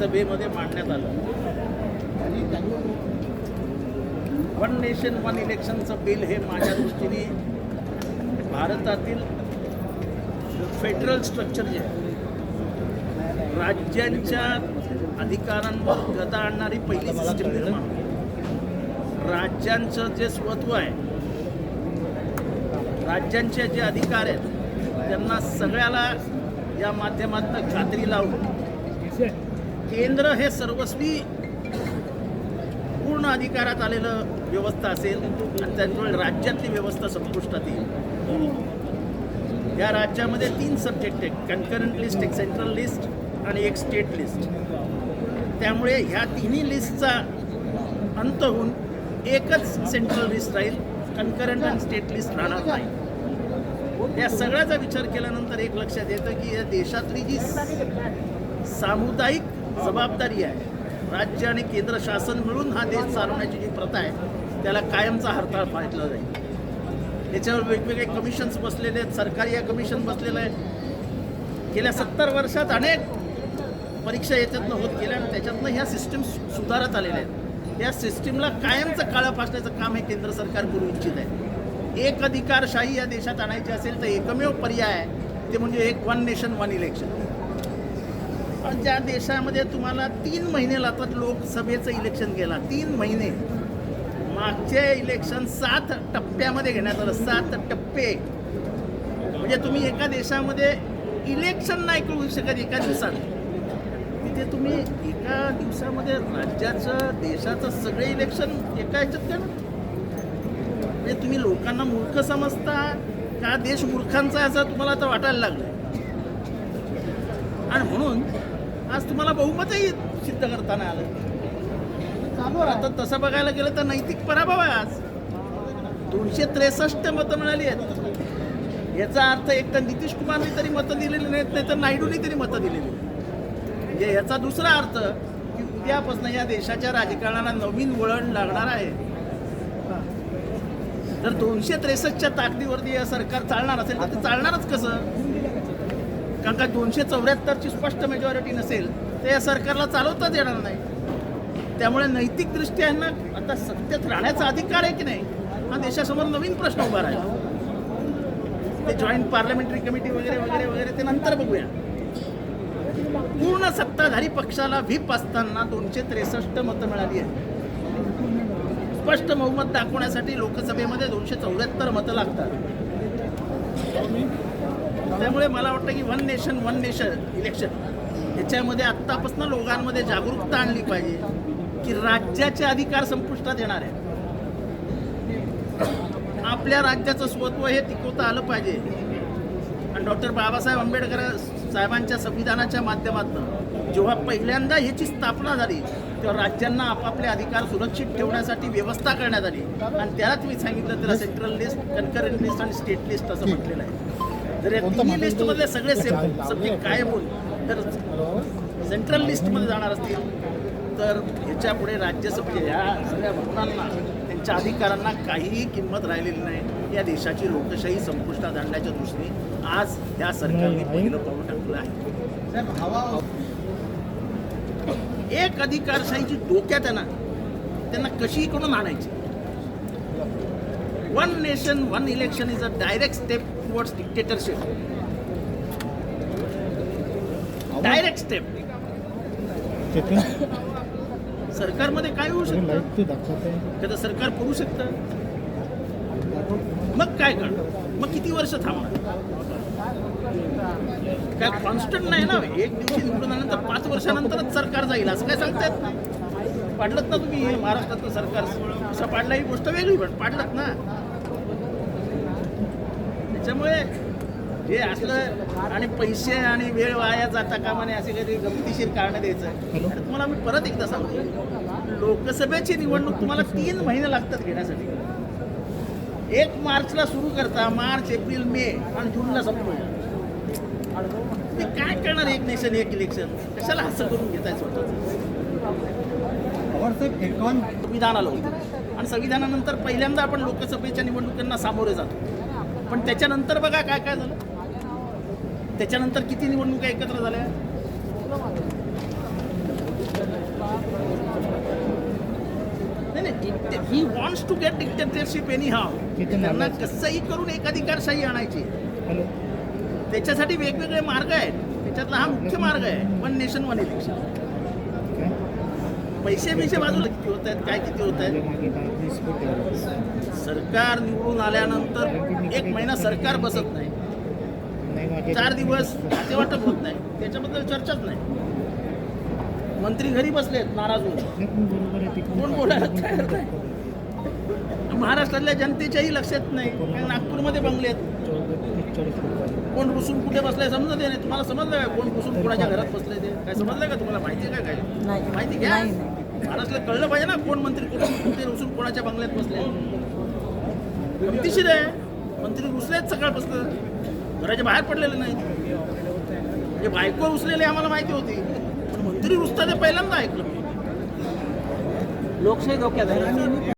सभेमध्ये मांडण्यात आलं. वन नेशन वन इलेक्शनचं बिल हे माझ्या दृष्टीने भारतातील फेडरल स्ट्रक्चर जे आहे राज्यांच्या अधिकारांवर गदा आणणारी पहिली सिस्टम निर्माण राज्यांचं जे स्वत्व आहे राज्यांचे जे अधिकार आहेत त्यांना सगळ्याला या माध्यमातून खात्री लावून केंद्र हे सर्वस्वी पूर्ण अधिकारात आलेलं व्यवस्था असेल आणि त्यामुळे राज्यातली व्यवस्था संपुष्टात येईल. या राज्यामध्ये तीन सब्जेक्ट आहेत कन्करंट लिस्ट एक सेंट्रल लिस्ट आणि एक स्टेट लिस्ट त्यामुळे ह्या तिन्ही लिस्टचा अंत होऊन एकच सेंट्रल लिस्ट राहील कन्करंट आणि स्टेट लिस्ट राहणार नाही. या सगळ्याचा विचार केल्यानंतर एक लक्षात येतं की या देशातली जी सामुदायिक जबाबदारी आहे. राज्य आणि केंद्र शासन मिळून हा देश चालवण्याची जी प्रथा आहे त्याला कायमचा हरताळ पाडला जाईल. याच्यावर वेगवेगळे कमिशन्स बसलेले आहेत सरकारी या कमिशन बसलेलं आहे गेल्या सत्तर वर्षात अनेक परीक्षा याच्यातनं होत गेल्या आणि त्याच्यातनं ह्या सिस्टीम सुधारत आलेल्या आहेत. या सिस्टीमला कायमचं काळं फासण्याचं काम हे केंद्र सरकार करू इच्छित आहे. एक अधिकारशाही या देशात आणायची असेल तर एकमेव पर्याय आहे. ते म्हणजे एक वन नेशन वन इलेक्शन पण ज्या देशामध्ये तुम्हाला तीन महिने लागतात लोकसभेचं इलेक्शन गेला तीन महिने. मागचे इलेक्शन सात टप्प्यामध्ये घेण्यात आलं. सात टप्पे. म्हणजे तुम्ही एका देशामध्ये इलेक्शन नाही करू शकत एका दिवसात. तिथे तुम्ही एका दिवसामध्ये राज्याचं देशाचं सगळे इलेक्शन एका ह्याच्यात का म्हणजे तुम्ही लोकांना मूर्ख समजता. का देश मूर्खांचा आहे असं तुम्हाला आता वाटायला लागलं आणि म्हणून आज तुम्हाला बहुमतही सिद्ध करताना आलं. आता तसं बघायला गेलं तर नैतिक पराभव आहे आज. दोनशे त्रेसष्ट मतं मिळाली आहेत. याचा अर्थ एक तर नितीश कुमारने तरी मतं दिलेली नाहीत नाही तर नायडूने तरी मतं दिलेली म्हणजे याचा दुसरा अर्थ की उद्यापासून या देशाच्या राजकारणाला नवीन वळण लागणार आहे. तर दोनशे त्रेसष्टच्या ताकदीवरती या सरकार चालणार असेल तर ते चालणारच कसं? कारण का दोनशे चौऱ्याहत्तरची स्पष्ट मेजॉरिटी नसेल तर या सरकारला चालवताच येणार नाही. त्यामुळे नैतिकदृष्ट्या यांना आता सत्तेत राहण्याचा अधिकार आहे की नाही हा देशासमोर नवीन प्रश्न उभा राहिला. ते जॉईंट पार्लमेंटरी कमिटी वगैरे वगैरे वगैरे ते नंतर बघूया. पूर्ण सत्ताधारी पक्षाला व्हीप असताना दोनशे त्रेसष्ट मतं मिळाली आहेत. स्पष्ट बहुमत दाखवण्यासाठी लोकसभेमध्ये दोनशे चौऱ्याहत्तर मतं लागतात. त्यामुळे मला वाटतं की one nation one nation election याच्यामध्ये आत्तापासून लोकांमध्ये जागरूकता आणली पाहिजे की राज्याचे अधिकार संपुष्टात येणार आहे आपल्या राज्याचं स्वत्व हे टिकवता आलं पाहिजे. आणि डॉक्टर बाबासाहेब आंबेडकर साहेबांच्या संविधानाच्या माध्यमातून जेव्हा पहिल्यांदा ह्याची स्थापना झाली तेव्हा राज्यांना आपापले अधिकार सुरक्षित ठेवण्यासाठी व्यवस्था करण्यात आली. आणि त्यालाच मी सांगितलं त्याला सेंट्रल लिस्ट कन्करंट लिस्ट आणि स्टेट लिस्ट असं म्हटलेलं आहे. जर या तिन्ही लिस्टमधले सगळे सब्जेक्ट कायम होईल तर सेंट्रल लिस्टमध्ये जाणार असतील. तर ह्याच्या पुढे राज्यसभेच्या ह्या सगळ्या भक्तांना त्यांच्या अधिकारांना काहीही किंमत राहिलेली नाही. या देशाची लोकशाही संपुष्टात आणण्याच्या दृष्टीने आज या सरकारने पहिलं पाऊल टाकलं आहे. एक अधिकारशाहीची डोक्यात आहे ना त्यांना कशी करून आणायची? One nation one election is a direct step towards dictatorship direct step सरकारमध्ये काय होऊ शकतं? एखादं सरकार करू शकतं? मग काय करणार? मग किती वर्ष थांबणार? काय कॉन्स्टंट नाही ना? एक दिवशी निवडून आल्यानंतर पाच वर्षानंतरच सरकार जाईल असं काय सांगता येत नाही पाडलत ना तुम्ही? हे महाराष्ट्रातलं सरकार. असं पाडलं ही गोष्ट वेगळी पण पाडलत ना. त्याच्यामुळे हे असलं आणि पैसे आणि वेळ वाया जाता कामा नये असे काहीतरी गमतीशीर कारण द्यायचं. आणि तुम्हाला मी परत एकदा सांगतो. लोकसभेची निवडणूक तुम्हाला तीन महिने लागतात घेण्यासाठी. एक मार्चला सुरू करता मार्च एप्रिल मे आणि जूनला संपवता ते काय करणार एक नेशन एक इलेक्शन कशाला असं करून घेताय स्वतः संविधान आलं होतं. आणि संविधानानंतर पहिल्यांदा आपण लोकसभेच्या निवडणुकांना सामोरे जातो. पण त्याच्यानंतर बघा काय काय झालं. त्याच्यानंतर किती निवडणुका एकत्र झाल्या? He wants to get dictatorship any हा त्यांना कसंही करून एकाधिकारशाही आणायची. त्याच्यासाठी वेगवेगळे मार्ग आहेत. त्याच्यातला हा मुख्य मार्ग आहे. वन नेशन वन इलेक्शन पैसे बिसे बाजूला किती होत आहेत? काय किती होत आहेत? सरकार निवडून आल्यानंतर एक महिना सरकार बसत नाही. नाही चार दिवस खातेवाटप होत नाही. त्याच्याबद्दल चर्चाच नाही. मंत्री घरी बसलेत नाराज होऊन. आहे कोण बोलायला तयार नाही? महाराष्ट्रातल्या जनतेच्याही लक्षात नाही. नागपूरमध्ये बंगले आहेत. चौदा- चाळीस कोटी. कोण रुसून कुठे बसलाय समजत नाही. तुम्हाला समजलं काय कोण रुसून कोणाच्या घरात बसले ते? काय समजलं का तुम्हाला? माहिती आहे का काय? नाही. माहिती घ्या. नाही नाही. महाराष्ट्राला कळलं पाहिजे ना कोण मंत्री कुठून कुठे रुसून कोणाच्या बंगल्यात बसले गमतीशीर आहे. मंत्री रुसलेत सकाळपासून. घराच्या बाहेर पडलेले नाही म्हणजे बायको रुसलेले आम्हाला माहिती होती. पण मंत्री रुसता ते पहिल्यांदा ऐकलं लोकशाही धोक्यात आहे.